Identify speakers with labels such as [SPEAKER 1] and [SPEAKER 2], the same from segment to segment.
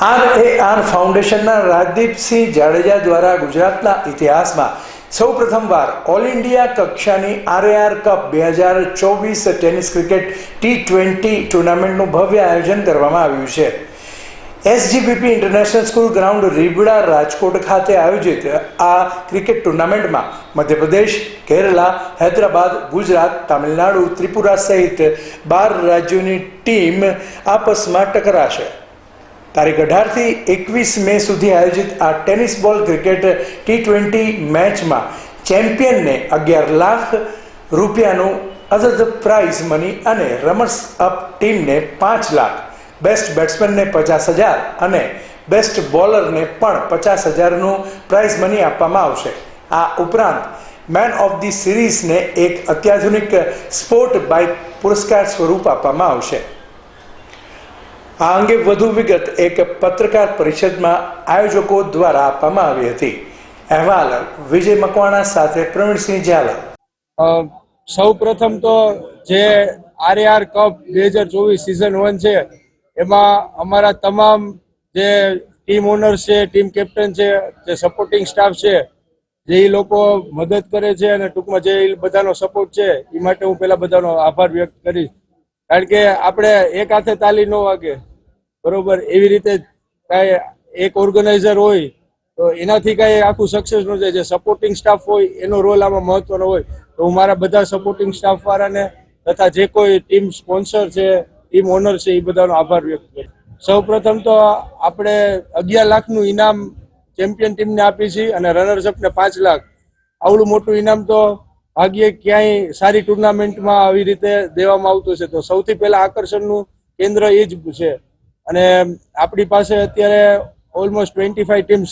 [SPEAKER 1] R A R ફાઉન્ડેશનના રાજદીપસિંહ જાડેજા દ્વારા ગુજરાતના ઇતિહાસમાં સૌ પ્રથમવાર ઓલ ઇન્ડિયા કક્ષાની આર એ આર કપ બે હજાર ચોવીસ ટેનિસ ક્રિકેટ ટી ટ્વેન્ટી ટુર્નામેન્ટનું ભવ્ય આયોજન કરવામાં આવ્યું છે. SGPP international school ground Ribda Rajkot ખાતે આયોજિત આ ક્રિકેટ ટુર્નામેન્ટમાં મધ્યપ્રદેશ, કેરલા, હૈદરાબાદ, ગુજરાત, તામિલનાડુ, ત્રિપુરા સહિત બાર રાજ્યોની ટીમ આપસમાં ટકરાશે. તારીખ અઢારથી એકવીસ મે સુધી આયોજિત આ ટેનિસ બોલ ક્રિકેટ ટી ટ્વેન્ટી મેચમાં ચેમ્પિયનને અગિયાર લાખ રૂપિયાનું અદદ પ્રાઇઝ મની અને રમર્સ અપ ટીમને પાંચ લાખ બેસ્ટ બેટ્સમેનને પચાસ હજાર અને બેસ્ટ બોલરને પણ પચાસ હજારનું પ્રાઇઝ મની આપવામાં આવશે. આ ઉપરાંત મેન ઓફ ધી સિરીઝને એક અત્યાધુનિક સ્પોર્ટ બાઇક પુરસ્કાર સ્વરૂપ આપવામાં આવશે. આ અંગે વધુ વિગત એક પત્રકાર પરિષદમાં આયોજકો દ્વારા આપવામાં આવી હતી. અહેવાલ વિજય મકવાણા સાથે પ્રવીણસિંહ ઝાલા.
[SPEAKER 2] સૌ પ્રથમ તો જે આરએઆર કપ બે હજાર ચોવીસ સિઝન વન છે, એમાં અમારા તમામ જે ટીમ ઓનર છે ટીમ કેપ્ટન છે, જે સપોર્ટિંગ સ્ટાફ છે, જે એ લોકો મદદ કરે છે અને ટૂંકમાં જે બધાનો સપોર્ટ છે એ માટે હું પહેલા બધાનો આભાર વ્યક્ત કરીશ. કારણ કે આપણે એક હાથે તાલી ન વાગે. બરોબર, એવી રીતે કાંઈ એક ઓર્ગેનાઇઝર હોય, તો એનાથી કાંઈ આખું સક્સેસ ન જાય. જે સપોર્ટિંગ સ્ટાફ હોય, એનો રોલ આમાં મહત્વનો હોય. તો હું મારા બધા સપોર્ટિંગ સ્ટાફ વાળાને તથા જે કોઈ ટીમ સ્પોન્સર છે ટીમ ઓનર છે, એ બધાનો આભાર વ્યક્ત કરું સૌ પ્રથમ તો આપણે અગિયાર લાખનું ઇનામ ચેમ્પિયન ટીમને આપી છીએ અને રનર્સ અપને પાંચ લાખ. આવડું મોટું ઇનામ તો ભાગ્યે ક્યાંય સારી ટુર્નામેન્ટમાં આવી રીતે દેવામાં આવતું છે તો સૌથી પહેલા આકર્ષણનું કેન્દ્ર એ જ છે. અને આપણી પાસે અત્યારે ઓલમોસ્ટ ટ્વેન્ટી ફાઈવ ટીમ્સ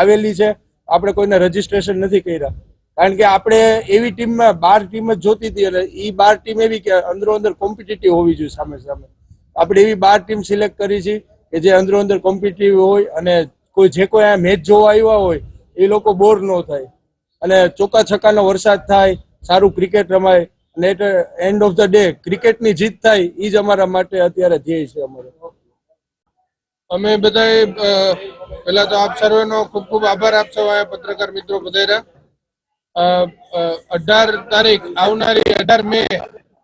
[SPEAKER 2] આવેલી છે. આપણે કોઈને રજીસ્ટ્રેશન નથી કર્યા. કારણ કે આપણે એવી ટીમમાં બાર ટીમ જ જોતી હતી અને એ બાર ટીમ એવી કે અંદરો અંદર કોમ્પિટિટિવ હોવી જોઈએ સામે સામે. આપણે એવી બાર ટીમ સિલેક્ટ કરી છે કે જે અંદરો અંદર કોમ્પિટિટિવ હોય અને કોઈ જે કોઈ આ મેચ જોવા આવ્યા હોય, એ લોકો બોર ન થાય. અને ચોકા છક્કાનો વરસાદ થાય, સારું ક્રિકેટ રમાય, અને at end of the day ક્રિકેટની જીત થાય એ જ અમારા માટે અત્યારે ધ્યેય છે અમારો.
[SPEAKER 3] અમે બધાએ પહેલા તો આપ સર્વેનો ખૂબ ખૂબ આભાર આપ સૌ પત્રકાર મિત્રો અ, અઢાર તારીખ આવનારી અઢાર મે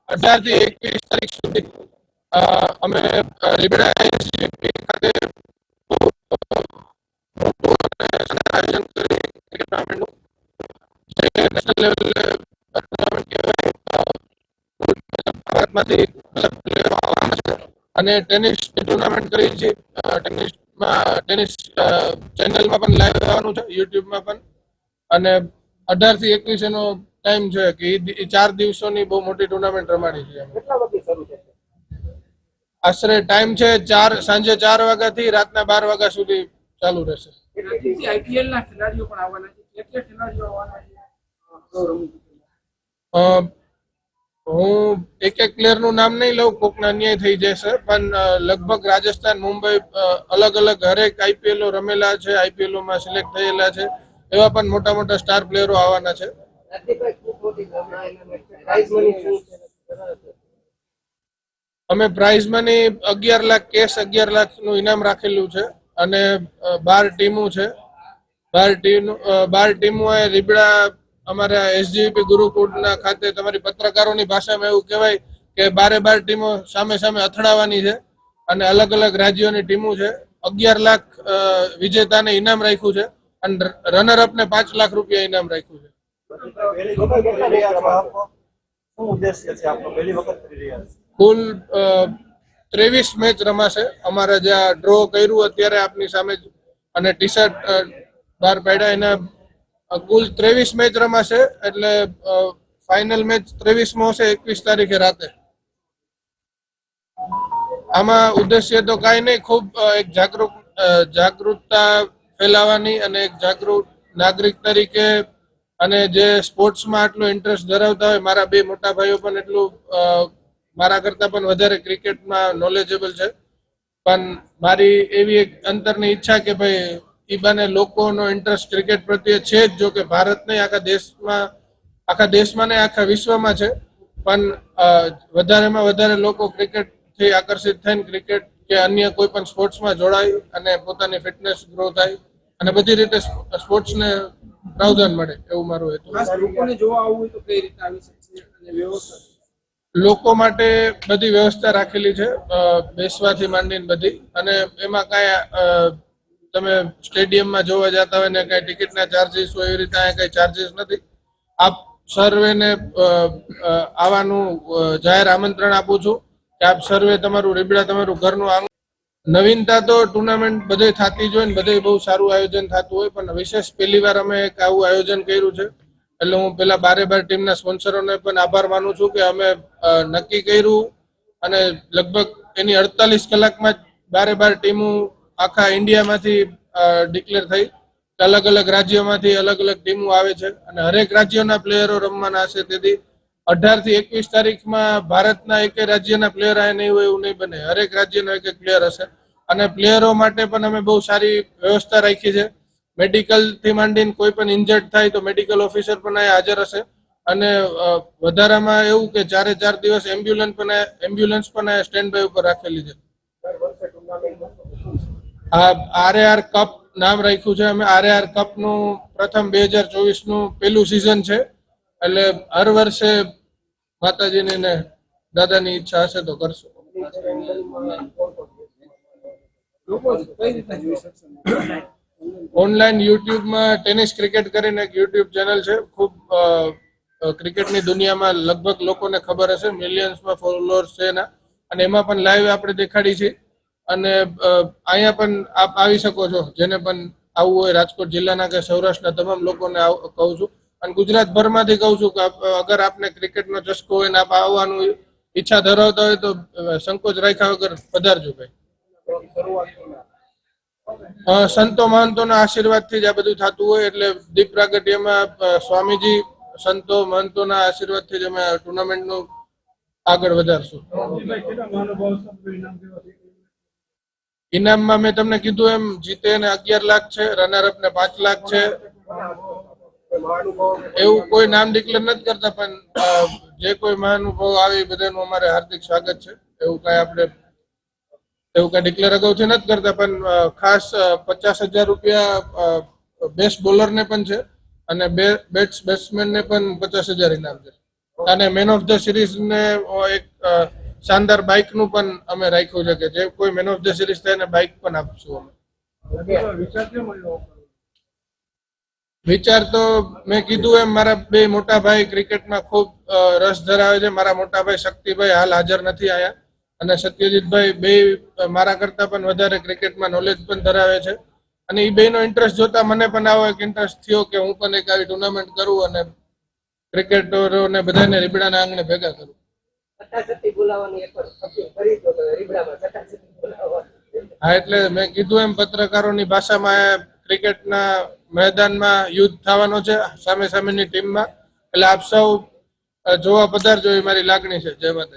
[SPEAKER 3] અઢારથી એકવીસ તારીખ સુધી અમે લીબડા ખાતે આયોજન tournament કહેવાય. ભારતમાંથી બધા player આવવાના છે અને ટેનિસ ટુર્નામેન્ટ કરી છે. ટેનિસમાં ટેનિસ ચેનલમાં પણ લાઈવ આવવાનું છે યુટ્યુબમાં પણ. અને અઢારથી એકવીસ એનો ટાઈમ છે કે એ ચાર દિવસોની બહુ મોટી ટુર્નામેન્ટ રમાડી છે. આશરે ટાઈમ છે ચાર સાંજે ચાર વાગ્યાથી રાતના બાર વાગ્યા સુધી ચાલુ રહેશે.
[SPEAKER 4] આઈપીએલના ખેલાડીઓ પણ આવવાના છે કેટલા ખેલાડીઓ આવવાના છે?
[SPEAKER 3] હું એક એક પ્લેયરનું નામ નહીં લઉં, કોકના અન્યાય થઈ જશે પણ લગભગ રાજસ્થાન, મુંબઈ અલગ અલગ હરેક આઈપીએલ રમેલા છે આઈપીએલમાં સિલેક્ટ થયેલા છે. એવા પણ મોટા મોટા સ્ટાર પ્લેયરો આવવાના છે. અમે પ્રાઇઝ મની અગિયાર લાખ કેશ અગિયાર લાખનું ઇનામ રાખેલું છે અને બાર ટીમો છે. બાર ટીમ બાર ટીમો એ રીબડા અમારા એસજીપી ગુરુકુળના ખાતે તમારી પત્રકારોની ભાષામાં એવું કહેવાય કે બારે બાર ટીમો સામે સામે અથડાવાની છે અને અલગ અલગ રાજ્યોની ટીમો છે. અગિયાર લાખ વિજેતાને ઇનામ રાખ્યું છે અને રનર અપને પાંચ લાખ રૂપિયા ઇનામ રાખ્યું છે. કુલ ત્રેવીસ મેચ રમાશે. અમારે જે ડ્રો કર્યું અત્યારે આપની સામે અને ટી શર્ટ બહાર પાડ્યા એના કુલ ત્રેવીસ મેચ રમાશે એટલે ફાઇનલ મેચ ત્રેવીસમો હશે એકવીસ તારીખે રાતે. આમાં ઉદ્દેશ્ય તો કાંઈ નહીં, ખૂબ એક જાગૃત જાગૃતતા ફેલાવાની અને એક જાગૃત નાગરિક તરીકે અને જે સ્પોર્ટ્સમાં આટલો ઇન્ટરેસ્ટ ધરાવતા હોય, મારા બે મોટા ભાઈઓ પણ એટલું મારા કરતાં પણ વધારે ક્રિકેટમાં નોલેજેબલ છે. પણ મારી એવી એક અંતરની ઈચ્છા કે ભાઈ ઈ બાને લોકોનો ઇન્ટરેસ્ટ ક્રિકેટ પ્રત્યે છે જ જો કે ભારત નહીં આખા દેશમાં આખા દેશમાં નહીં આખા વિશ્વમાં છે. પણ વધારેમાં વધારે લોકો ક્રિકેટથી આકર્ષિત થઈને ક્રિકેટ કે અન્ય કોઈ પણ સ્પોર્ટ્સમાં જોડાય અને પોતાની ફિટનેસ ગ્રો થાય. અને બધી રીતે સ્પોર્ટ્સને પ્રાવધાન મળે એવું મારું હેતુ. લોકો માટે બધી વ્યવસ્થા રાખેલી છે બેસવાથી માંડીને બધી. અને એમાં કાંઈ તમે સ્ટેડિયમમાં જોવા જતા હોય ને કાંઈ ટિકિટના ચાર્જીસ હોય એવી રીતે અહીંયા કાંઈ ચાર્જીસ નથી. આપ સર્વેને આવવાનું જાહેર આમંત્રણ આપું છું કે આપ સર્વે તમારું, રીબડા તમારું ઘરનું આંગણ નવીનતા તો ટુર્નામેન્ટ બધે થતી જ હોય ને બધે બહુ સારું આયોજન થતું હોય, પણ વિશેષ પહેલી વાર અમે એક આવું આયોજન કર્યું છે. એટલે હું પેલા બારે બાર ટીમના સ્પોન્સરોને પણ આભાર માનું છું કે અમે નક્કી કર્યું અને લગભગ એની અડતાલીસ કલાકમાં જ બારે બાર ટીમો આખા ઇન્ડિયામાંથી ડિક્લેર થઈ અલગ અલગ રાજ્યોમાંથી અલગ અલગ ટીમો આવે છે અને હરેક રાજ્યોના પ્લેયરો રમવાના હશે. તેથી અઢારથી એકવીસ તારીખમાં ભારતના એક રાજ્યના પ્લેયર આ નહીં હોય એવું નહીં બને. હરેક રાજ્યનો એક એક પ્લેયર હશે. અને પ્લેયરો માટે પણ અમે બહુ સારી વ્યવસ્થા રાખી છે. મેડિકલથી માંડીને કોઈ પણ ઇન્જર્ડ થાય તો મેડિકલ ઓફિસર પણ અહીંયા હાજર હશે. અને વધારામાં એવું કે ચારે ચાર દિવસ એમ્બ્યુલન્સ પણ એમ્બ્યુલન્સ પણ સ્ટેન્ડ બાય ઉપર રાખેલી છે. આ આરએઆર કપ નામ રાખ્યું છે. અમે આરએઆર કપનું પ્રથમ બે હજાર ચોવીસનું પેલું સિઝન છે. એટલે હર વર્ષે માતાજીની ને દાદાની ઈચ્છા હશે તો કરશું. ઓનલાઈન યુટ્યુબમાં ટેનિસ ક્રિકેટ કરીને એક યુટ્યુબ ચેનલ છે. ખૂબ ક્રિકેટની દુનિયામાં લગભગ લોકોને ખબર હશે. મિલિયન્સમાં ફોલોઅર્સ છે એના. અને એમાં પણ લાઈવ આપણે દેખાડી છે. અને અહીંયા પણ આપ આવી શકો છો. જેને પણ આવવું હોય રાજકોટ જિલ્લાના કે સૌરાષ્ટ્રના તમામ લોકોને કહું છું. અને ગુજરાતભરમાંથી કહું છું કે અગર આપને ક્રિકેટનો ચસ્કો હોય ને આપ આવવાનું ઈચ્છા ધરાવતા હોય તો સંકોચ રાખ્યા વગર પધારજો ભાઈ. સંતો મહંતોના આશીર્વાદથી જ આ બધું થતું હોય એટલે દીપ પ્રાગટ્યમાં સ્વામીજી સંતો મહંતોના આશીર્વાદથી જ અમે ટુર્નામેન્ટનું આગળ વધારશું. ઇનામમાં મેં તમને કીધું એમ, જીતે ને અગિયાર લાખ છે રનર અપ ને પાંચ લાખ છે. એવું કોઈ નામ ડિક્લેર નથી કરતા, પણ જે કોઈ મહાનુભાવ આવે એ બધાનું અમારે હાર્દિક સ્વાગત છે. એવું કઈ આપણે, એવું કઈ ડિક્લેર અગાઉથી નથી કરતા, પણ ખાસ પચાસ હજાર રૂપિયા બેસ્ટ બોલરને પણ છે અને બે બેટ્સ બેટ્સમેનને પણ પચાસ હજાર ઇનામ છે. અને મેન ઓફ ધ સિરીઝ ને એક શાનદાર બાઇકનું પણ અમે રાખ્યું છે કે જે કોઈ મેન ઓફ ધ સિરીઝ થાય એને બાઇક પણ આપશું અમે. વિચાર તો મેં કીધું એમ, મારા બે મોટા ભાઈ ક્રિકેટમાં ખૂબ રસ ધરાવે છે. મારા મોટા ભાઈ શક્તિભાઈ હાલ હાજર નથી આયા. અને સત્યજીતભાઈ બે મારા કરતા પણ વધારે ક્રિકેટમાં નોલેજ પણ ધરાવે છે. અને એ બેનો ઇન્ટરેસ્ટ જોતા મને પણ આવો એક ઇન્ટરેસ્ટ થયો કે હું પણ એક આવી ટુર્નામેન્ટ કરું અને ક્રિકેટરોને બધાને રીબડાના આંગણે ભેગા કરું. હા એટલે મેં કીધું એમ પત્રકારોની ભાષામાં ક્રિકેટના મેદાનમાં યુદ્ધ થવાનો છે સામે સામેની ટીમમાં. એટલે આપ સૌ જોવા પધારજો એ મારી લાગણી છે. જય માતા